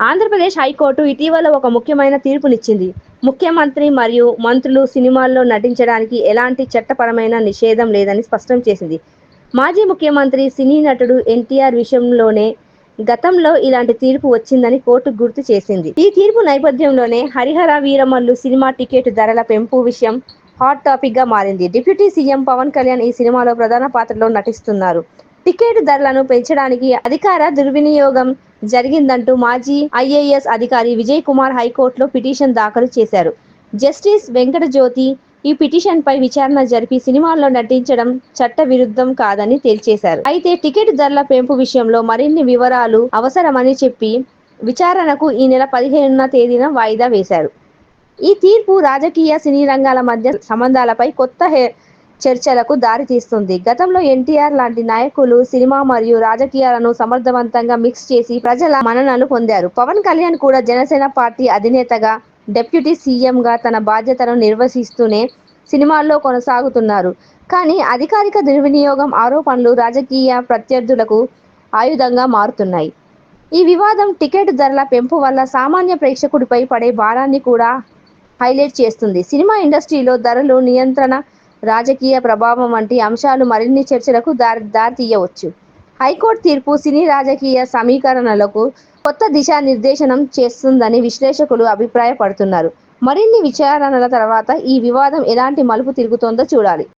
Andhra Pradesh high court ఇటీవల ఒక ముఖ్యమైన తీర్పునిచ్చింది. ముఖ్యమంత్రి మరియు మంత్రులు సినిమాల్లో నటించడానికి ఎలాంటి చట్టపరమైన నిషేధం లేదని స్పష్టం చేసింది. మాజీ ముఖ్యమంత్రి సినీ నటుడు ఎన్టీఆర్ విషయంలోనే గతంలో ఇలాంటి తీర్పు వచ్చిందని కోర్టు గుర్తు చేసింది. ఈ తీర్పు నేపథ్యంలోనే హరిహర వీరమల్లు సినిమా టికెట్ ధరల పెంపు విషయం హాట్ టాపిక్గా మారింది. డిప్యూటీ సీఎం పవన్ కళ్యాణ్ ఈ సినిమాలో ప్రధాన పాత్రలో నటిస్తున్నారు. టికెట్ ధరలను పెంచడానికి అధికార దుర్వినియోగం జరిగిందంటూ మాజీ ఐఏఎస్ అధికారి విజయ్ కుమార్ హైకోర్టులో పిటిషన్ దాఖలు చేశారు. జస్టిస్ వెంకటజ్యోతి ఈ పిటిషన్పై విచారణ జరిపి సినిమాల్లో నటించడం చట్ట విరుద్ధం కాదని తేల్చేశారు. అయితే టికెట్ ధరల పెంపు విషయంలో మరిన్ని వివరాలు అవసరమని చెప్పి విచారణకు ఈ నెల పదిహేనున తేదీన వాయిదా వేశారు. ఈ తీర్పు రాజకీయ సినీ రంగాల మధ్య సంబంధాలపై కొత్త చర్చలకు దారితీస్తుంది గతంలో ఎన్టీఆర్ లాంటి నాయకులు సినిమా మరియు రాజకీయాలను సమర్థవంతంగా మిక్స్ చేసి ప్రజల మన్ననలు పొందారు. పవన్ కళ్యాణ్ కూడా జనసేన పార్టీ అధినేతగా డిప్యూటీ సీఎంగా తన బాధ్యతను నిర్వహిస్తూనే సినిమాల్లో కొనసాగుతున్నారు. కానీ అధికారిక దుర్వినియోగం ఆరోపణలు రాజకీయ ప్రత్యర్థులకు ఆయుధంగా మారుతున్నాయి. ఈ వివాదం టికెట్ ధరల పెంపు వల్ల సామాన్య ప్రేక్షకుడిపై పడే భారాన్ని కూడా హైలైట్ చేస్తుంది. సినిమా ఇండస్ట్రీలో ధరలు నియంత్రణ రాజకీయ ప్రభావం వంటి అంశాలు మరిన్ని చర్చలకు దారి దారితీయవచ్చు. హైకోర్టు తీర్పు సినీ రాజకీయ సమీకరణలకు కొత్త దిశానిర్దేశనం చేస్తుందని విశ్లేషకులు అభిప్రాయపడుతున్నారు. మరిన్ని విచారణల తర్వాత ఈ వివాదం ఎలాంటి మలుపు తిరుగుతోందో చూడాలి.